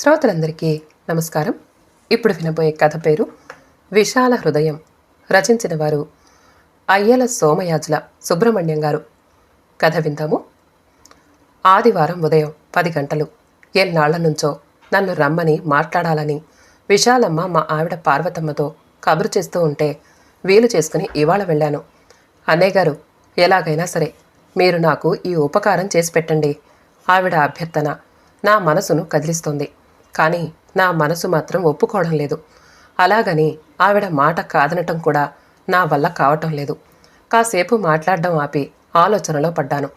శ్రోతలందరికీ నమస్కారం. ఇప్పుడు వినబోయే కథ పేరు విశాల హృదయం. రచించిన వారు అయ్యల సోమయాజుల సుబ్రహ్మణ్యం గారు. కథ విందాము. ఆదివారం ఉదయం పది గంటలు. ఎన్నాళ్ళ నుంచో నన్ను రమ్మని మాట్లాడాలని విశాలమ్మ మా ఆవిడ పార్వతమ్మతో కబురు చేస్తూ ఉంటే వీలు చేసుకుని ఇవాళ వెళ్ళాను. అన్నయ్య గారు ఎలాగైనా సరే మీరు నాకు ఈ ఉపకారం చేసి పెట్టండి. ఆవిడ అభ్యర్థన నా మనసును కదిలిస్తుంది. కానీ నా మనసు మాత్రం ఒప్పుకోవడం లేదు. అలాగని ఆవిడ మాట కాదనటం కూడా నా వల్ల కావటం లేదు. కాసేపు మాట్లాడడం ఆపి ఆలోచనలో పడ్డాను.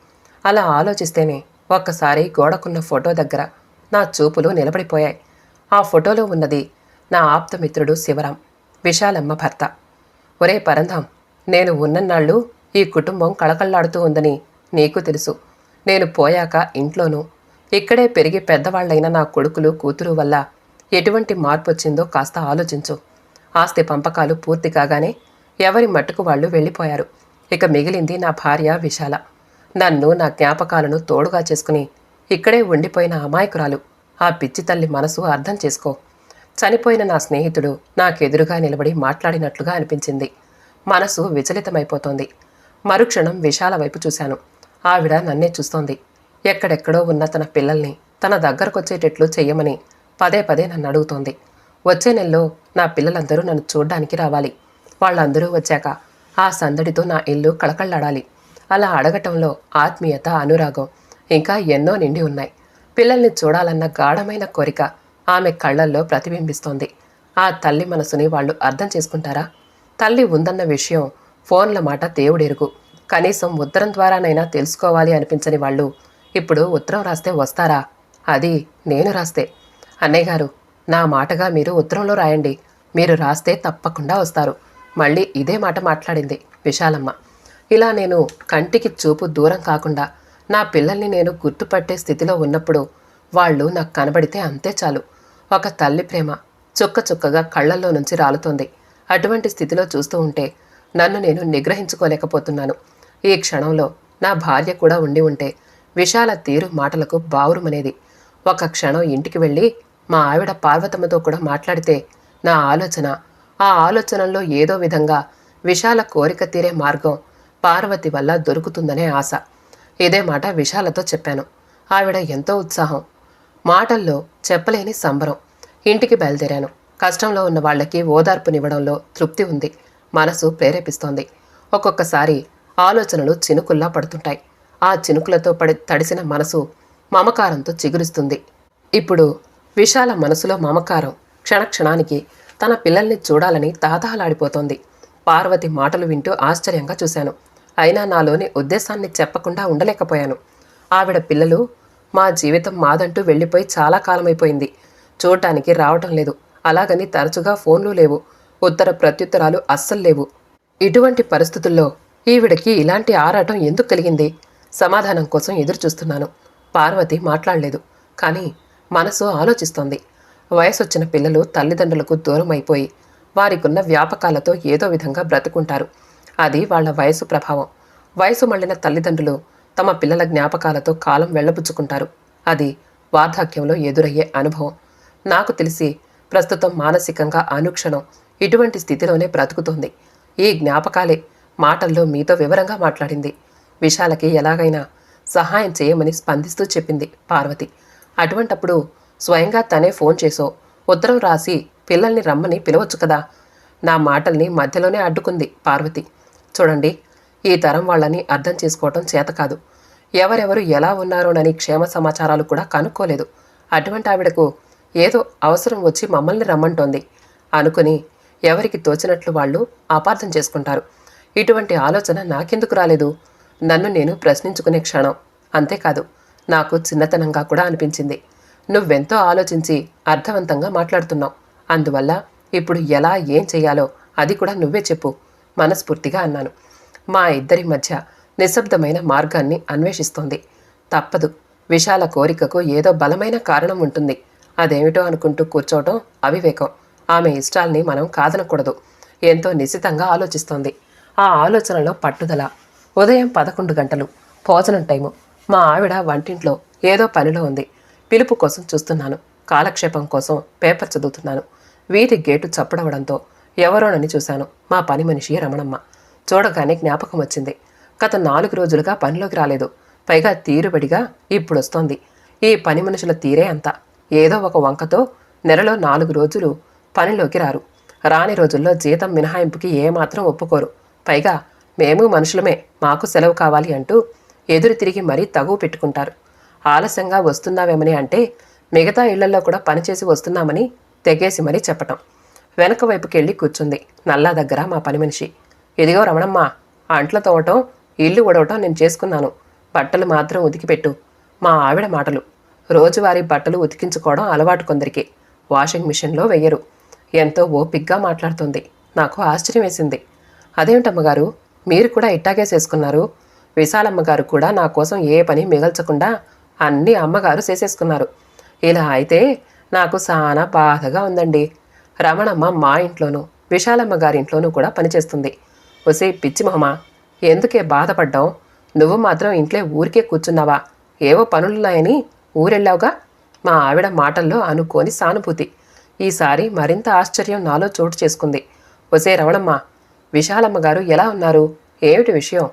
అలా ఆలోచిస్తేనే ఒక్కసారి గోడకున్న ఫోటో దగ్గర నా చూపులు నిలబడిపోయాయి. ఆ ఫోటోలో ఉన్నది నా ఆప్తమిత్రుడు శివరాం విశాలమ్మ భర్త. ఒరే పరంధాం నేను ఉన్నన్నాళ్ళు ఈ కుటుంబం కళకళ్ళాడుతూ ఉందని నీకు తెలుసు. నేను పోయాక ఇంట్లోనూ ఇక్కడే పెరిగి పెద్దవాళ్ళైన నా కొడుకులు కూతురు వల్ల ఎటువంటి మార్పు వచ్చిందో కాస్త ఆలోచించు. ఆస్తి పంపకాలు పూర్తి కాగానే ఎవరి మట్టుకు వాళ్ళు వెళ్ళిపోయారు. ఇక మిగిలింది నా భార్య విశాల. నన్ను నా జ్ఞాపకాలను తోడుగా చేసుకుని ఇక్కడే ఉండిపోయిన అమాయకురాలు. ఆ పిచ్చి తల్లి మనసు అర్థం చేసుకో. చనిపోయిన నా స్నేహితుడు నాకెదురుగా నిలబడి మాట్లాడినట్లుగా అనిపించింది. మనసు విచలితమైపోతోంది. మరుక్షణం విశాల వైపు చూశాను. ఆవిడ నన్నే చూస్తోంది. ఎక్కడెక్కడో ఉన్న తన పిల్లల్ని తన దగ్గరకొచ్చేటట్లు చెయ్యమని పదే పదే నన్ను అడుగుతోంది. వచ్చే నెలలో నా పిల్లలందరూ నన్ను చూడ్డానికి రావాలి. వాళ్ళందరూ వచ్చాక ఆ సందడితో నా ఇల్లు కళకళ్ళాడాలి అలా అడగటంలో ఆత్మీయత అనురాగం ఇంకా ఎన్నో నిండి ఉన్నాయి. పిల్లల్ని చూడాలన్న గాఢమైన కోరిక ఆమె కళ్ళల్లో ప్రతిబింబిస్తోంది. ఆ తల్లి మనసుని వాళ్ళు అర్థం చేసుకుంటారా? తల్లి ఉందన్న విషయం ఫోన్ల మాట దేవుడెరుగు. కనీసం ఉత్తరం ద్వారానైనా తెలుసుకోవాలి అనిపించని వాళ్ళు ఇప్పుడు ఉత్తరం రాస్తే వస్తారా? అది నేను రాస్తే. అన్నయ్య గారు నా మాటగా మీరు ఉత్తరంలో రాయండి. మీరు రాస్తే తప్పకుండా వస్తారు. మళ్ళీ ఇదే మాట మాట్లాడింది విశాలమ్మ. ఇలా నేను కంటికి చూపు దూరం కాకుండా నా పిల్లల్ని నేను గుర్తుపట్టే స్థితిలో ఉన్నప్పుడు వాళ్ళు నాకు కనబడితే అంతే చాలు. ఒక తల్లి ప్రేమ చుక్క చుక్కగా కళ్ళల్లో నుంచి రాలుతోంది. అటువంటి స్థితిలో చూస్తూ ఉంటే నన్ను నేను నిగ్రహించుకోలేకపోతున్నాను. ఈ క్షణంలో నా భార్య కూడా ఉండి ఉంటే విశాల తీరు మాటలకు బావురుమనేది. ఒక క్షణం ఇంటికి వెళ్ళి మా ఆవిడ పార్వతమ్మతో కూడా మాట్లాడితే నా ఆలోచన. ఆ ఆలోచనల్లో ఏదో విధంగా విశాల కోరిక తీరే మార్గం పార్వతి వల్ల దొరుకుతుందనే ఆశ. ఇదే మాట విశాలతో చెప్పాను. ఆవిడ ఎంతో ఉత్సాహం. మాటల్లో చెప్పలేని సంబరం. ఇంటికి బయలుదేరాను. కష్టంలో ఉన్న వాళ్ళకి ఓదార్పునివ్వడంలో తృప్తి ఉంది. మనసు ప్రేరేపిస్తోంది. ఒక్కొక్కసారి ఆలోచనలు చినుకుల్లా పడుతుంటాయి. ఆ చినుకులతో పడి తడిసిన మనసు మమకారంతో చిగురిస్తుంది. ఇప్పుడు విశాల మనసులో మమకారం క్షణక్షణానికి తన పిల్లల్ని చూడాలని తాతహలాడిపోతోంది పార్వతి మాటలు వింటూ ఆశ్చర్యంగా చూశాను. అయినా నాలోని ఉద్దేశాన్ని చెప్పకుండా ఉండలేకపోయాను. ఆవిడ పిల్లలు మా జీవితం మాదంటూ వెళ్ళిపోయి చాలా కాలమైపోయింది. చూడటానికి రావటం లేదు. అలాగని తరచుగా ఫోన్లు లేవు. ఉత్తర ప్రత్యుత్తరాలు అస్సలు లేవు. ఇటువంటి పరిస్థితుల్లో ఈవిడకి ఇలాంటి ఆరాటం ఎందుకు కలిగింది? సమాధానం కోసం ఎదురుచూస్తున్నాను. పార్వతి మాట్లాడలేదు. కానీ మనసు ఆలోచిస్తోంది. వయసొచ్చిన పిల్లలు తల్లిదండ్రులకు దూరం అయిపోయి వారికున్న వ్యాపకాలతో ఏదో విధంగా బ్రతుకుంటారు. అది వాళ్ళ వయసు ప్రభావం. వయసు మళ్ళిన తల్లిదండ్రులు తమ పిల్లల జ్ఞాపకాలతో కాలం వెళ్ళబుచ్చుకుంటారు. అది వార్ధక్యంలో ఎదురయ్యే అనుభవం. నాకు తెలిసి ప్రస్తుతం మానసికంగా అనుక్షణం ఇటువంటి స్థితిలోనే బ్రతుకుతోంది. ఈ జ్ఞాపకాలే మాటల్లో మీతో వివరంగా మాట్లాడింది. విశాలకి ఎలాగైనా సహాయం చేయమని స్పందిస్తూ చెప్పింది పార్వతి. అటువంటప్పుడు స్వయంగా తనే ఫోన్ చేసో ఉత్తరం రాసి పిల్లల్ని రమ్మని పిలవచ్చు కదా? నా మాటల్ని మధ్యలోనే అడ్డుకుంది పార్వతి. చూడండి ఈ తరం వాళ్ళని అర్థం చేసుకోవటం చేత కాదు. ఎవరెవరు ఎలా ఉన్నారోనని క్షేమ సమాచారాలు కూడా కనుక్కోలేదు. అటువంటి ఆవిడకు ఏదో అవసరం వచ్చి మమ్మల్ని రమ్మంటోంది. అనుకుని ఎవరికి తోచినట్లు వాళ్ళు అపార్థం చేసుకుంటారు. ఇటువంటి ఆలోచన నాకెందుకు రాలేదు? నన్ను నేను ప్రశ్నించుకునే క్షణం. అంతేకాదు నాకు చిన్నతనంగా కూడా అనిపించింది. నువ్వెంతో ఆలోచించి అర్థవంతంగా మాట్లాడుతున్నావు. అందువల్ల ఇప్పుడు ఎలా ఏం చేయాలో అది కూడా నువ్వే చెప్పు మనస్ఫూర్తిగా అన్నాను. మా ఇద్దరి మధ్య నిశ్శబ్దమైన మార్గాన్ని అన్వేషిస్తోంది. తప్పదు విశాల కోరికకు ఏదో బలమైన కారణం ఉంటుంది. అదేమిటో అనుకుంటూ కూర్చోవటం అవివేకం. ఆమె ఇష్టాల్ని మనం కాదనకూడదు. ఎంతో నిశితంగా ఆలోచిస్తోంది. ఆ ఆలోచనలో పట్టుదల ఉదయం పదకొండు గంటలు. భోజనం టైము. మా ఆవిడ వంటింట్లో ఏదో పనిలో ఉంది. పిలుపు కోసం చూస్తున్నాను. కాలక్షేపం కోసం పేపర్ చదువుతున్నాను. వీధి గేటు చప్పుడవడంతో ఎవరోనని చూశాను. మా పని మనిషి రమణమ్మ. చూడగానే జ్ఞాపకం వచ్చింది. గత నాలుగు రోజులుగా పనిలోకి రాలేదు. పైగా తీరుబడిగా ఇప్పుడొస్తోంది. ఈ పని మనుషుల తీరే అంత. ఏదో ఒక వంకతో నెలలో నాలుగు రోజులు పనిలోకి రారు. రాని రోజుల్లో జీతం మినహాయింపుకి ఏమాత్రం ఒప్పుకోరు. పైగా మేము మనుషులమే మాకు సెలవు కావాలి అంటూ ఎదురు తిరిగి మరీ తగువ పెట్టుకుంటారు. ఆలస్యంగా వస్తున్నావేమని అంటే మిగతా ఇళ్ళలో కూడా పనిచేసి వస్తున్నామని తెగేసి మరీ చెప్పటం. వెనక వైపుకి వెళ్ళి కూర్చుంది నల్లా దగ్గర మా పని మనిషి. ఇదిగో రమణమ్మ అంట్ల తోవటం ఇల్లు ఉడవటం నేను చేసుకున్నాను. బట్టలు మాత్రం ఉతికిపెట్టు. మా ఆవిడ మాటలు. రోజువారీ బట్టలు ఉతికించుకోవడం అలవాటు కొందరికి. వాషింగ్ మిషన్లో వెయ్యరు. ఎంతో ఓపిగ్గా మాట్లాడుతుంది. నాకు ఆశ్చర్యం వేసింది అదేమిటమ్మగారు మీరు కూడా ఇట్టాగే చేసుకున్నారు. విశాలమ్మ గారు కూడా నా కోసం ఏ పని మిగల్చకుండా అన్నీ అమ్మగారు చేసేసుకున్నారు. ఇలా అయితే నాకు చాలా బాధగా ఉందండి. రమణమ్మ మా ఇంట్లోనూ విశాలమ్మ గారి ఇంట్లోనూ కూడా పనిచేస్తుంది. ఒసే పిచ్చి మొహమా ఎందుకే బాధపడ్డావు? నువ్వు మాత్రం ఇంట్లో ఊరికే కూర్చున్నావా? ఏవో పనులున్నాయని ఊరెళ్ళావుగా? మా ఆవిడ మాటల్లో అనుకోని సానుభూతి. ఈసారి మరింత ఆశ్చర్యం నాలో చోటు చేసుకుంది. ఒసే రమణమ్మ విశాలమ్మ గారు ఎలా ఉన్నారు? ఏమిటి విషయం?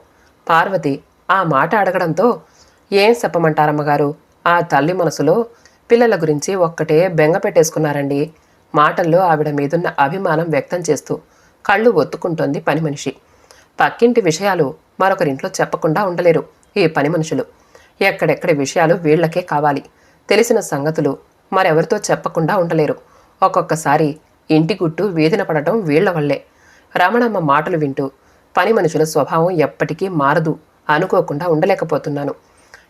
పార్వతి ఆ మాట అడగడంతో ఏం చెప్పమంటారమ్మగారు? ఆ తల్లి మనసులో పిల్లల గురించి ఒక్కటే బెంగ పెట్టేసుకున్నారండి. మాటల్లో ఆవిడ మీదున్న అభిమానం వ్యక్తం చేస్తూ కళ్ళు ఒత్తుకుంటోంది పని మనిషి. పక్కింటి విషయాలు మరొకరింట్లో చెప్పకుండా ఉండలేరు ఈ పని మనుషులు. ఎక్కడెక్కడి విషయాలు వీళ్ళకే కావాలి. తెలిసిన సంగతులు మరెవరితో చెప్పకుండా ఉండలేరు. ఒక్కొక్కసారి ఇంటి గుట్టు వీధిన పడటం వీళ్ళ వల్లే. రమణమ్మ మాటలు వింటూ పని మనుషుల స్వభావం ఎప్పటికీ మారదు అనుకోకుండా ఉండలేకపోతున్నాను.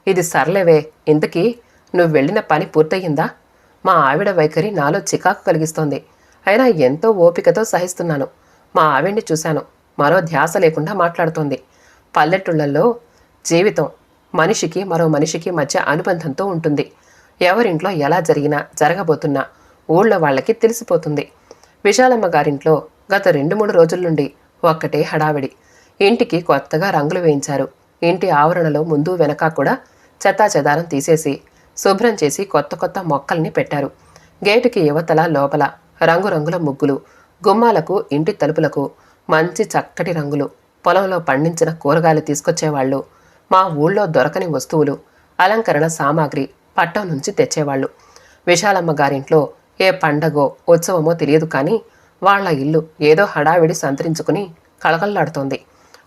ఇది సర్లేవే ఇంతకీ నువ్వు వెళ్ళిన పని పూర్తయిందా? మా ఆవిడ వైఖరి నాలో చికాకు కలిగిస్తోంది. అయినా ఎంతో ఓపికతో సహిస్తున్నాను. మా ఆవిడ్ని చూశాను. మరో ధ్యాస లేకుండా మాట్లాడుతోంది. పల్లెటూళ్ళల్లో జీవితం మనిషికి మరో మనిషికి మధ్య అనుబంధంతో ఉంటుంది. ఎవరింట్లో ఎలా జరిగినా జరగబోతున్నా ఊళ్ళో వాళ్ళకి తెలిసిపోతుంది. విశాలమ్మ గారింట్లో గత రెండు మూడు రోజుల నుండి ఒక్కటే హడావిడి. ఇంటికి కొత్తగా రంగులు వేయించారు. ఇంటి ఆవరణలో ముందు వెనక కూడా చెత్తా చెదారం తీసేసి శుభ్రం చేసి కొత్త కొత్త మొక్కల్ని పెట్టారు. గేటుకి యువతల లోపల రంగురంగుల ముగ్గులు గుమ్మాలకు ఇంటి తలుపులకు మంచి చక్కటి రంగులు పొలంలో పండించిన కూరగాయలు తీసుకొచ్చేవాళ్ళు మా ఊళ్ళో దొరకని వస్తువులు అలంకరణ సామాగ్రి పట్టం నుంచి తెచ్చేవాళ్ళు. విశాలమ్మ గారింట్లో ఏ పండగో ఉత్సవమో తెలియదు కానీ వాళ్ళ ఇల్లు ఏదో హడావిడి సంతరించుకుని కళకళలాడుతోంది.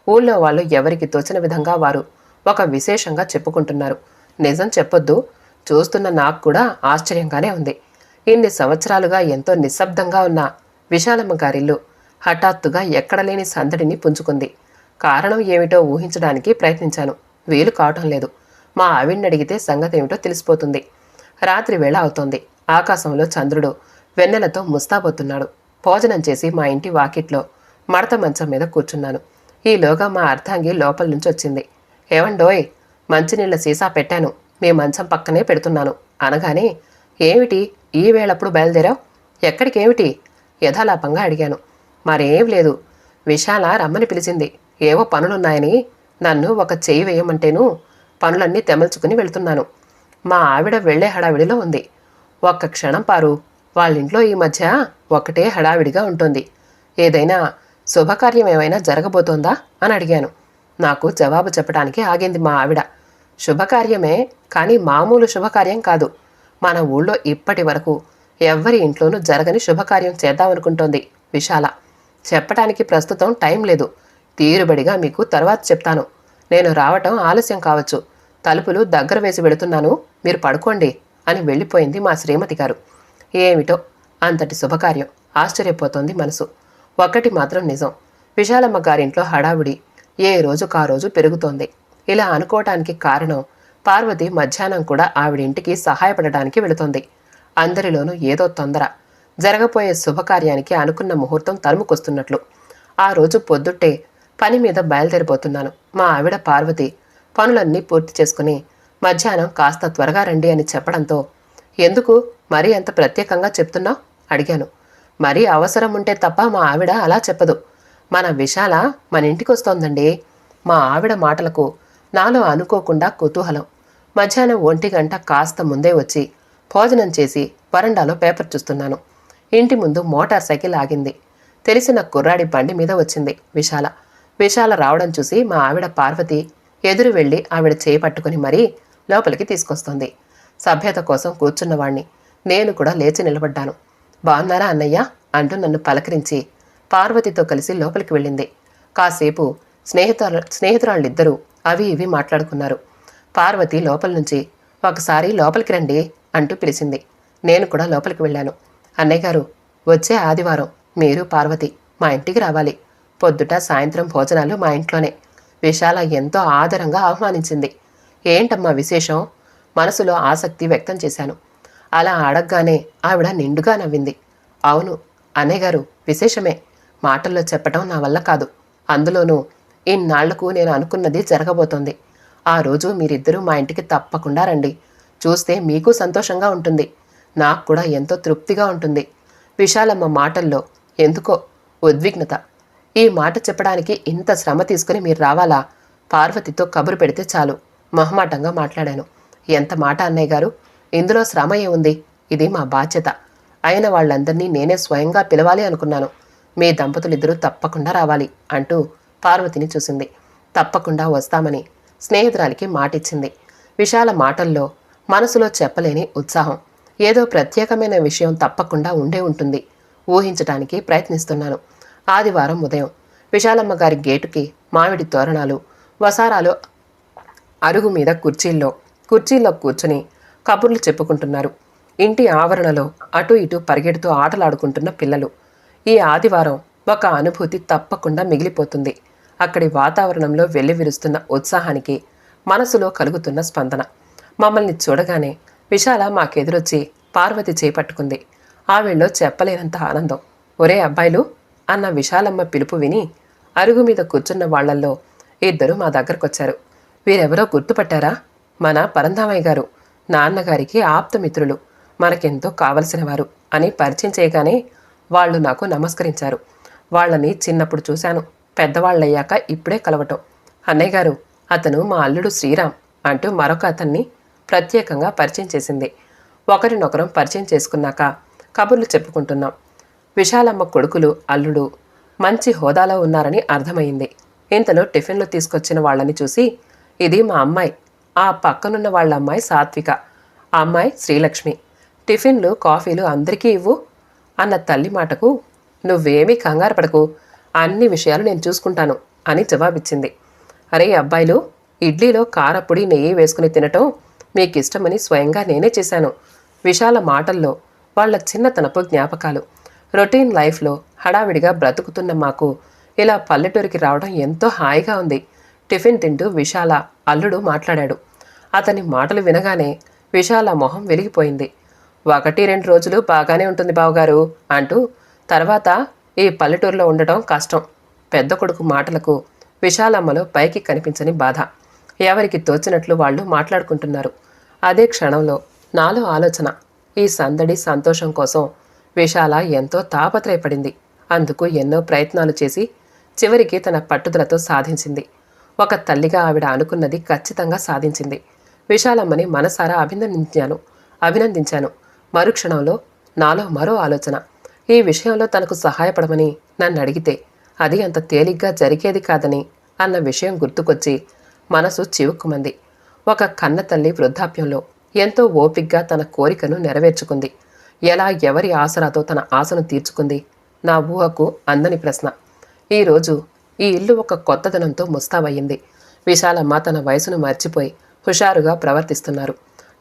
ఊళ్ళో వాళ్ళు ఎవరికి తోచిన విధంగా వారు ఒక విశేషంగా చెప్పుకుంటున్నారు. నిజం చెప్పొద్దు. చూస్తున్న నాకు కూడా ఆశ్చర్యంగానే ఉంది. ఇన్ని సంవత్సరాలుగా ఎంతో నిశ్శబ్దంగా ఉన్న విశాలమ్మ గారిల్లు హఠాత్తుగా ఎక్కడలేని సందడిని పుంజుకుంది. కారణం ఏమిటో ఊహించడానికి ప్రయత్నించాను. వీలు కావటం లేదు. మా ఆవిడ్ని అడిగితే సంగతి ఏమిటో తెలిసిపోతుంది. రాత్రి వేళ అవుతోంది. ఆకాశంలో చంద్రుడు వెన్నెలతో ముస్తాబోతున్నాడు భోజనం చేసి మా ఇంటి వాకిట్లో మడత మంచం మీద కూర్చున్నాను. ఈలోగా మా అర్థాంగి లోపల నుంచి వచ్చింది. ఏవండోయ్ మంచినీళ్ళ సీసా పెట్టాను. మీ మంచం పక్కనే పెడుతున్నాను. అనగానే ఏమిటి? ఈ వేళప్పుడు బయలుదేరావు? ఎక్కడికేమిటి? యథాలాపంగా అడిగాను. మరేం లేదు. విశాల రమ్మని పిలిచింది. ఏవో పనులున్నాయని నన్ను ఒక చేయి వేయమంటేను పనులన్నీ తెమల్చుకుని వెళ్తున్నాను. మా ఆవిడ వెళ్ళే హడావిడిలో ఉంది. ఒక్క క్షణం పారు. వాళ్ళింట్లో ఈ మధ్య ఒకటే హడావిడిగా ఉంటుంది. ఏదైనా శుభకార్యం ఏమైనా జరగబోతోందా అని అడిగాను. నాకు జవాబు చెప్పడానికి ఆగింది మా ఆవిడ. శుభకార్యమే కానీ మామూలు శుభకార్యం కాదు. మన ఊళ్ళో ఇప్పటి వరకు ఎవ్వరి ఇంట్లోనూ జరగని శుభకార్యం చేద్దామనుకుంటోంది విశాల. చెప్పటానికి ప్రస్తుతం టైం లేదు. తీరుబడిగా మీకు తర్వాత చెప్తాను. నేను రావటం ఆలస్యం కావచ్చు. తలుపులు దగ్గర వేసి వెళుతున్నాను మీరు పడుకోండి అని వెళ్ళిపోయింది మా శ్రీమతి గారు. ఏమిటో అంతటి శుభకార్యం. ఆశ్చర్యపోతోంది మనసు. ఒక్కటి మాత్రం నిజం. విశాలమ్మ గారింట్లో హడావుడి. ఏ రోజుకా రోజు పెరుగుతోంది. ఇలా అనుకోవటానికి కారణం పార్వతి మధ్యాహ్నం కూడా ఆవిడింటికి సహాయపడడానికి వెళుతోంది. అందరిలోనూ ఏదో తొందర. జరగబోయే శుభకార్యానికి అనుకున్న ముహూర్తం తరుముకొస్తున్నట్లు. ఆ రోజు పొద్దుట్టే పని మీద బయలుదేరిపోతున్నాను. మా ఆవిడ పార్వతి పనులన్నీ పూర్తి చేసుకుని మధ్యాహ్నం కాస్త త్వరగా రండి అని చెప్పడంతో ఎందుకు? మరీ అంత ప్రత్యేకంగా చెప్తున్నావు అడిగాను. మరీ అవసరం ఉంటే తప్ప మా ఆవిడ అలా చెప్పదు. మన విశాల మన ఇంటికి వస్తోందండి మా ఆవిడ మాటలకు నాలో అనుకోకుండా కుతూహలం. మధ్యాహ్నం ఒంటి గంట కాస్త ముందే వచ్చి భోజనం చేసి వరండాలో పేపర్ చూస్తున్నాను. ఇంటి ముందు మోటార్ సైకిల్ ఆగింది. తెలిసిన కుర్రాడి బండి మీద వచ్చింది విశాల. విశాల రావడం చూసి మా ఆవిడ పార్వతి ఎదురు వెళ్ళి ఆవిడ చేయి మరీ లోపలికి తీసుకొస్తుంది. సభ్యత కోసం కూర్చున్నవాణ్ణి. నేను కూడా లేచి నిలబడ్డాను. బాగున్నారా అన్నయ్య? అంటూ నన్ను పలకరించి పార్వతితో కలిసి లోపలికి వెళ్ళింది. కాసేపు స్నేహితుల స్నేహితురాళ్ళిద్దరూ అవి ఇవి మాట్లాడుకున్నారు. పార్వతి లోపల నుంచి ఒకసారి లోపలికి రండి అంటూ పిలిచింది. నేను కూడా లోపలికి వెళ్ళాను. అన్నయ్య గారు వచ్చే ఆదివారం మీరు పార్వతి మా ఇంటికి రావాలి. పొద్దుట సాయంత్రం భోజనాలు మా ఇంట్లోనే. విశాల ఎంతో ఆదరంగా ఆహ్వానించింది. ఏంటమ్మా విశేషం? మనసులో ఆసక్తి వ్యక్తం చేశాను. అలా అడగగానే ఆవిడ నిండుగా నవ్వింది. అవును అన్నయ్య గారు విశేషమే. మాటల్లో చెప్పటం నా వల్ల కాదు. అందులోనూ ఇన్నాళ్ళకు నేను అనుకున్నది జరగబోతోంది. ఆ రోజు మీరిద్దరూ మా ఇంటికి తప్పకుండా రండి. చూస్తే మీకు సంతోషంగా ఉంటుంది. నాకు కూడా ఎంతో తృప్తిగా ఉంటుంది. విశాలమ్మ మాటల్లో ఎందుకో ఉద్విగ్నత. ఈ మాట చెప్పడానికి ఇంత శ్రమ తీసుకుని మీరు రావాలా? పార్వతితో కబురు పెడితే చాలు. మొహమాటంగా మాట్లాడాను. ఎంత మాట అన్నయ్య గారు? ఇందులో శ్రమ ఏముంది ఇది మా బాధ్యత. అయిన వాళ్ళందరినీ నేనే స్వయంగా పిలవాలి అనుకున్నాను. మీ దంపతులిద్దరూ తప్పకుండా రావాలి అంటూ పార్వతిని చూసింది. తప్పకుండా వస్తామని స్నేహితురాలికి మాటిచ్చింది. విశాల మాటల్లో మనసులో చెప్పలేని ఉత్సాహం. ఏదో ప్రత్యేకమైన విషయం తప్పకుండా ఉండే ఉంటుంది. ఊహించటానికి ప్రయత్నిస్తున్నాను. ఆదివారం ఉదయం విశాలమ్మ గారి గేటుకి మామిడి తోరణాలు వసారాలు అరుగు మీద కుర్చీల్లో కుర్చీల్లో కూర్చుని కబుర్లు చెప్పుకుంటున్నారు. ఇంటి ఆవరణలో అటు ఇటు పరిగెడుతూ ఆటలాడుకుంటున్న పిల్లలు. ఈ ఆదివారం ఒక అనుభూతి తప్పకుండా మిగిలిపోతుంది. అక్కడి వాతావరణంలో వెల్లివిరుస్తున్న ఉత్సాహానికి మనసులో కలుగుతున్న స్పందన. మమ్మల్ని చూడగానే విశాల మాకెదురొచ్చి పార్వతి చేపట్టుకుంది. ఆవిడలో చెప్పలేనంత ఆనందం. ఒరే అబ్బాయిలు అన్న విశాలమ్మ పిలుపు విని అరుగు మీద కూర్చున్న వాళ్ళల్లో ఇద్దరు మా దగ్గరకొచ్చారు. వీరెవరో గుర్తుపట్టారా? మన పరంధామయ్య గారు. నాన్నగారికి ఆప్తమిత్రులు. మనకెంతో కావలసిన వారు అని పరిచయం చేయగానే వాళ్ళు నాకు నమస్కరించారు. వాళ్ళని చిన్నప్పుడు చూశాను. పెద్దవాళ్ళయ్యాక ఇప్పుడే కలవటం. అన్నయ్య గారు అతను మా అల్లుడు శ్రీరామ్ అంటూ మరొక అతన్ని ప్రత్యేకంగా పరిచయం చేసింది. ఒకరినొకరం పరిచయం చేసుకున్నాక కబుర్లు చెప్పుకుంటున్నాం. విశాలమ్మ కొడుకులు అల్లుడు మంచి హోదాలో ఉన్నారని అర్థమైంది. ఇంతలో టిఫిన్లు తీసుకొచ్చిన వాళ్ళని చూసి ఇది మా అమ్మాయి. ఆ పక్కనున్న వాళ్ళ అమ్మాయి సాత్విక. ఆ అమ్మాయి శ్రీలక్ష్మి. టిఫిన్లు కాఫీలు అందరికీ ఇవ్వు అన్న తల్లి మాటకు నువ్వేమీ కంగారు పడకు. అన్ని విషయాలు నేను చూసుకుంటాను అని జవాబిచ్చింది. అరే అబ్బాయిలు ఇడ్లీలో కారపొడి నెయ్యి వేసుకుని తినటం మీకు ఇష్టమని స్వయంగా నేనే చేశాను. విశాల మాటల్లో వాళ్ళ చిన్నతనపు జ్ఞాపకాలు. రొటీన్ లైఫ్లో హడావిడిగా బ్రతుకుతున్న మాకు ఇలా పల్లెటూరికి రావడం ఎంతో హాయిగా ఉంది. టిఫిన్ తింటూ విశాల అల్లుడు మాట్లాడాడు. అతని మాటలు వినగానే విశాల మొహం వెలిగిపోయింది. ఒకటి రెండు రోజులు బాగానే ఉంటుంది బావగారు అంటూ తర్వాత ఈ పల్లెటూరులో ఉండటం కష్టం. పెద్ద కొడుకు మాటలకు విశాలమ్మలో పైకి కనిపించని బాధ. ఎవరికి తోచినట్లు వాళ్ళు మాట్లాడుకుంటున్నారు. అదే క్షణంలో నాలో ఆలోచన. ఈ సందడి సంతోషం కోసం విశాల ఎంతో తాపత్రయపడింది. అందుకు ఎన్నో ప్రయత్నాలు చేసి చివరికి తన పట్టుదలతో సాధించింది. ఒక తల్లిగా ఆవిడ అనుకున్నది ఖచ్చితంగా సాధించింది. విశాలమ్మని మనసారా అభినందించాను. అభినందించాను. మరుక్షణంలో నాలో మరో ఆలోచన. ఈ విషయంలో తనకు సహాయపడమని నన్ను అడిగితే అది అంత తేలిగ్గా జరిగేది కాదని అన్న విషయం గుర్తుకొచ్చి మనసు చివుక్కుమంది. ఒక కన్న తల్లి వృద్ధాప్యంలో ఎంతో ఓపిగ్గా తన కోరికను నెరవేర్చుకుంది. ఎలా ఎవరి ఆసరాతో తన ఆశను తీర్చుకుంది నా ఊహకు అందని ప్రశ్న. ఈరోజు ఈ ఇల్లు ఒక కొత్తదనంతో ముస్తాబయ్యింది. విశాలమ్మ తన వయసును మర్చిపోయి హుషారుగా ప్రవర్తిస్తున్నారు.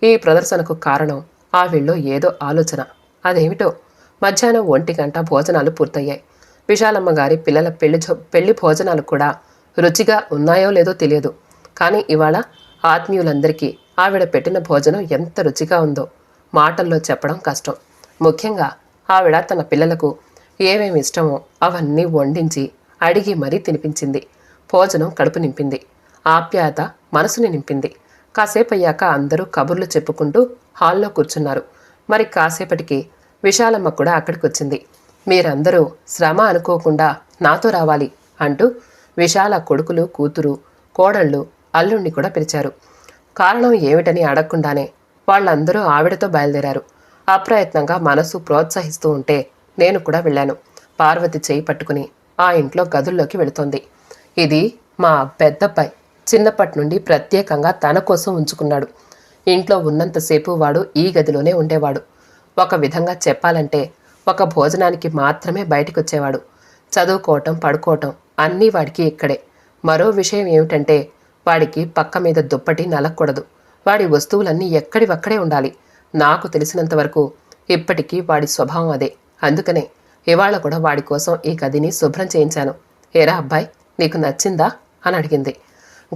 ఈ ప్రదర్శనకు కారణం ఆ ఏదో ఆలోచన. అదేమిటో? మధ్యాహ్నం ఒంటి గంట భోజనాలు పూర్తయ్యాయి. విశాలమ్మ గారి పిల్లల పెళ్ళి పెళ్ళి భోజనాలు కూడా రుచిగా ఉన్నాయో లేదో తెలియదు. కానీ ఇవాళ ఆత్మీయులందరికీ ఆవిడ పెట్టిన భోజనం ఎంత రుచిగా ఉందో మాటల్లో చెప్పడం కష్టం. ముఖ్యంగా ఆవిడ తన పిల్లలకు ఏమేమి ఇష్టమో అవన్నీ వండించి అడిగి మరీ తినిపించింది. భోజనం కడుపు నింపింది. ఆప్యాయత మనసుని నింపింది. కాసేపు అయ్యాక అందరూ కబుర్లు చెప్పుకుంటూ హాల్లో కూర్చున్నారు. మరి కాసేపటికి విశాలమ్మ కూడా అక్కడికి వచ్చింది మీరందరూ శ్రమ అనుకోకుండా నాతో రావాలి అంటూ విశాల కొడుకులు కూతురు కోడళ్ళు అల్లుణ్ణి కూడా పిలిచారు. కారణం ఏమిటని అడగకుండానే వాళ్ళందరూ ఆవిడతో బయలుదేరారు. అప్రయత్నంగా మనసు ప్రోత్సహిస్తూ ఉంటే నేను కూడా వెళ్ళాను. పార్వతి చేయి పట్టుకుని ఆ ఇంట్లో గదుల్లోకి వెళుతుంది. ఇది మా పెద్దబ్బాయి. చిన్నప్పటి నుండి ప్రత్యేకంగా తన కోసం ఉంచుకున్నాడు. ఇంట్లో ఉన్నంతసేపు వాడు ఈ గదిలోనే ఉండేవాడు. ఒక విధంగా చెప్పాలంటే ఒక భోజనానికి మాత్రమే బయటికి వచ్చేవాడు చదువుకోవటం పడుకోవటం అన్నీ వాడికి ఇక్కడే. మరో విషయం ఏమిటంటే వాడికి పక్క మీద దుప్పటి నలకూడదు వాడి వస్తువులన్నీ ఎక్కడివక్కడే ఉండాలి. నాకు తెలిసినంతవరకు ఇప్పటికీ వాడి స్వభావం అదే. అందుకనే ఇవాళ కూడా వాడి కోసం ఈ గదిని శుభ్రం చేయించాను. ఏరా అబ్బాయి నీకు నచ్చిందా? అని అడిగింది.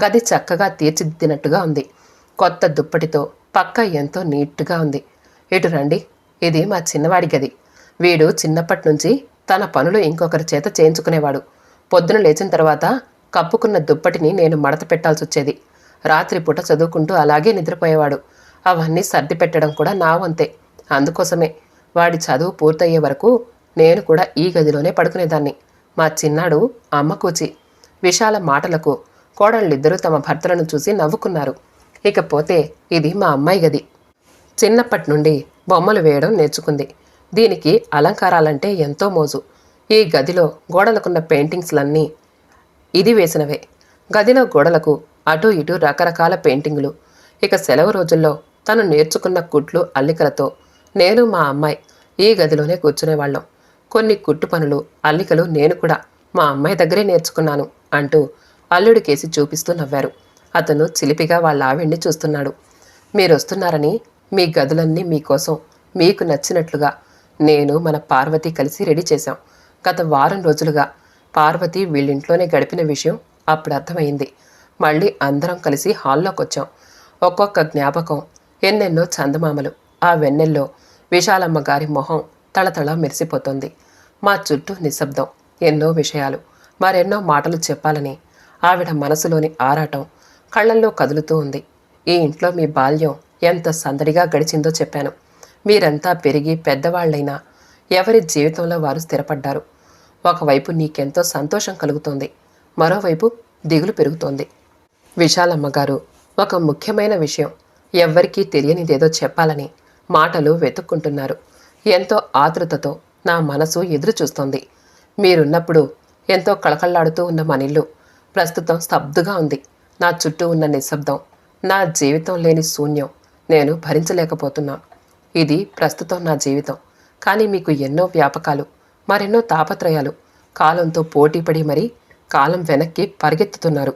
గది చక్కగా తీర్చిదిద్దినట్టుగా ఉంది. కొత్త దుప్పటితో పక్క ఎంతో నీట్గా ఉంది. ఇటు రండి ఇది మా చిన్నవాడి గది. వీడు చిన్నప్పటి నుంచి తన పనులు ఇంకొకరి చేత చేయించుకునేవాడు. పొద్దున లేచిన తర్వాత కప్పుకున్న దుప్పటిని నేను మడత పెట్టాల్సి వచ్చేది. రాత్రిపూట చదువుకుంటూ అలాగే నిద్రపోయేవాడు. అవన్నీ సర్ది పెట్టడం కూడా నా వంతే. అందుకోసమే వాడి చదువు పూర్తయ్యే వరకు నేను కూడా ఈ గదిలోనే పడుకునేదాన్ని. మా చిన్నాడు అమ్మకూచి విశాల మాటలకు కోడళ్ళిద్దరూ తమ భర్తలను చూసి నవ్వుకున్నారు. ఇకపోతే ఇది మా అమ్మాయి గది. చిన్నప్పటి నుండి బొమ్మలు వేయడం నేర్చుకుంది. దీనికి అలంకారాలంటే ఎంతో మోజు. ఈ గదిలో గోడలకున్న పెయింటింగ్స్లన్నీ ఇది వేసినవే. గదిలో గోడలకు అటు ఇటు రకరకాల పెయింటింగులు. ఇక సెలవు రోజుల్లో తను నేర్చుకున్న కుట్లు అల్లికలతో నేను మా అమ్మాయి ఈ గదిలోనే కూర్చునేవాళ్ళం. కొన్ని కుట్టు పనులు అల్లికలు నేను కూడా మా అమ్మాయి దగ్గరే నేర్చుకున్నాను అంటూ అల్లుడికేసి చూపిస్తూ నవ్వారు. అతను చిలిపిగా వాళ్ళ ఆవిడ్ని చూస్తున్నాడు. మీరు వస్తున్నారని మీ గదులన్నీ మీకోసం మీకు నచ్చినట్లుగా నేను మన పార్వతి కలిసి రెడీ చేశాం. గత వారం రోజులుగా పార్వతి వీళ్ళింట్లోనే గడిపిన విషయం అప్పుడు అర్థమైంది. మళ్ళీ అందరం కలిసి హాల్లోకి వచ్చాం ఒక్కొక్క జ్ఞాపకం ఎన్నెన్నో చందమామలు ఆ వెన్నెల్లో విశాలమ్మ గారి మొహం తళతళ మెరిసిపోతుంది. మా చుట్టూ నిశ్శబ్దం ఎన్నో విషయాలు మరెన్నో మాటలు చెప్పాలని ఆవిడ మనసులోని ఆరాటం కళ్ళల్లో కదులుతూ ఉంది. ఈ ఇంట్లో మీ బాల్యం ఎంత సందడిగా గడిచిందో చెప్పాను. మీరంతా పెరిగి పెద్దవాళ్ళైనా ఎవరి జీవితంలో వారు స్థిరపడ్డారు? ఒకవైపు నీకెంతో సంతోషం కలుగుతోంది మరోవైపు దిగులు పెరుగుతోంది. విశాలమ్మ గారు ఒక ముఖ్యమైన విషయం ఎవ్వరికీ తెలియనిదేదో చెప్పాలని మాటలు వెతుక్కుంటున్నారు. ఎంతో ఆతృతతో నా మనసు ఎదురు చూస్తోంది మీరున్నప్పుడు ఎంతో కళకళలాడుతూ ఉన్న మనిల్లు ప్రస్తుతం స్తబ్దుగా ఉంది. నా చుట్టూ ఉన్న నిశ్శబ్దం నా జీవితం లేని శూన్యం నేను భరించలేకపోతున్నా. ఇది ప్రస్తుతం నా జీవితం. కానీ మీకు ఎన్నో వ్యాపకాలు మరెన్నో తాపత్రయాలు కాలంతో పోటీపడి మరీ కాలం వెనక్కి పరిగెత్తుతున్నారు.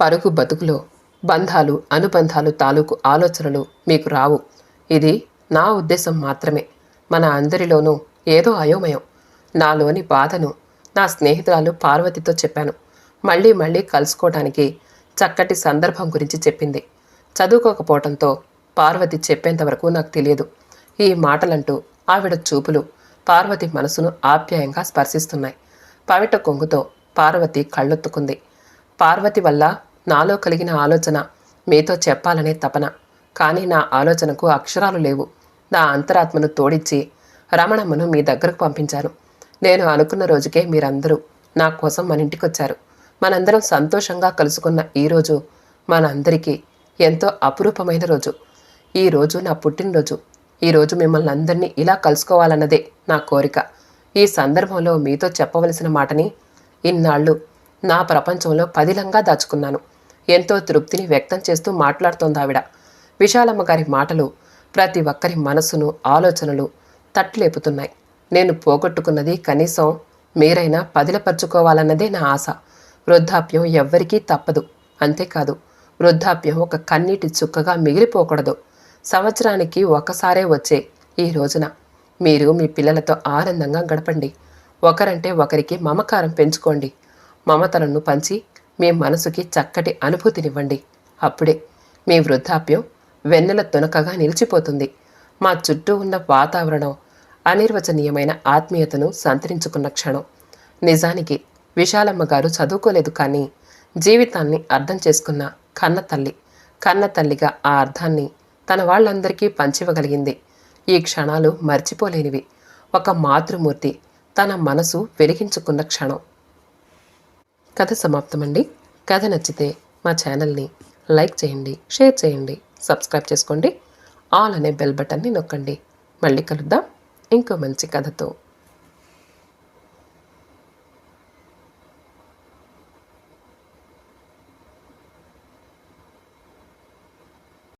పరుగు బతుకులో బంధాలు అనుబంధాలు తాలూకు ఆలోచనలు మీకు రావు. ఇది నా ఉద్దేశం మాత్రమే. మన అందరిలోనూ ఏదో అయోమయం. నాలోని బాధను నా స్నేహితురాలు పార్వతితో చెప్పాను. మళ్ళీ మళ్ళీ కలుసుకోవడానికి చక్కటి సందర్భం గురించి చెప్పింది. చదువుకోకపోవడంతో పార్వతి చెప్పేంతవరకు నాకు తెలియదు. ఈ మాటలంటూ ఆవిడ చూపులు పార్వతి మనసును ఆప్యాయంగా స్పర్శిస్తున్నాయి. పవిట కొంగుతో పార్వతి కళ్ళొత్తుకుంది. పార్వతి వల్ల నాలో కలిగిన ఆలోచన మీతో చెప్పాలనే తపన. కానీ నా ఆలోచనకు అక్షరాలు లేవు. నా అంతరాత్మను తోడిచ్చి రమణమ్మను మీ దగ్గరకు పంపించాను. నేను అనుకున్న రోజుకే మీరందరూ నా కోసం మన ఇంటికొచ్చారు. మనందరం సంతోషంగా కలుసుకున్న ఈ రోజు మనందరికీ ఎంతో అపురూపమైన రోజు. ఈ రోజు నా పుట్టినరోజు. ఈ రోజు మిమ్మల్ని అందరినీ ఇలా కలుసుకోవాలన్నదే నా కోరిక. ఈ సందర్భంలో మీతో చెప్పవలసిన మాటని ఇన్నాళ్ళు నా ప్రపంచంలో పదిలంగా దాచుకున్నాను. ఎంతో తృప్తిని వ్యక్తం చేస్తూ మాట్లాడుతోంది ఆవిడ విశాలమ్మ గారి మాటలు ప్రతి ఒక్కరి మనసును ఆలోచనలు తట్లేపుతున్నాయి. నేను పోగొట్టుకున్నది కనీసం మీరైనా పదిలపరుచుకోవాలన్నదే నా ఆశ. వృద్ధాప్యం ఎవ్వరికీ తప్పదు. అంతేకాదు వృద్ధాప్యం ఒక కన్నీటి చుక్కగా మిగిలిపోకూడదు. సంవత్సరానికి ఒకసారే వచ్చే ఈ రోజున. మీరు మీ పిల్లలతో ఆనందంగా గడపండి. ఒకరంటే ఒకరికి మమకారం పెంచుకోండి. మమతలను పంచి మీ మనసుకి చక్కటి అనుభూతినివ్వండి. అప్పుడే మీ వృద్ధాప్యం వెన్నెల తునకగా నిలిచిపోతుంది. మా చుట్టూ ఉన్న వాతావరణం అనిర్వచనీయమైన ఆత్మీయతను సంతరించుకున్న క్షణం. నిజానికి విశాలమ్మ గారు చదువుకోలేదు కానీ జీవితాన్ని అర్థం చేసుకున్న కన్న తల్లి కన్న తల్లిగా ఆ అర్థాన్ని తన వాళ్ళందరికీ పంచివ్వగలిగింది. ఈ క్షణాలు మర్చిపోలేనివి. ఒక మాతృమూర్తి తన మనసు వెలిగించుకున్న క్షణం. కథ సమాప్తమండి. కథ నచ్చితే మా ఛానల్ని లైక్ చేయండి షేర్ చేయండి. సబ్స్క్రైబ్ చేసుకోండి. ఆల్ అనే బెల్ బటన్ని నొక్కండి. మళ్ళీ కలుద్దాం. ఇంకో మంచి కథతో.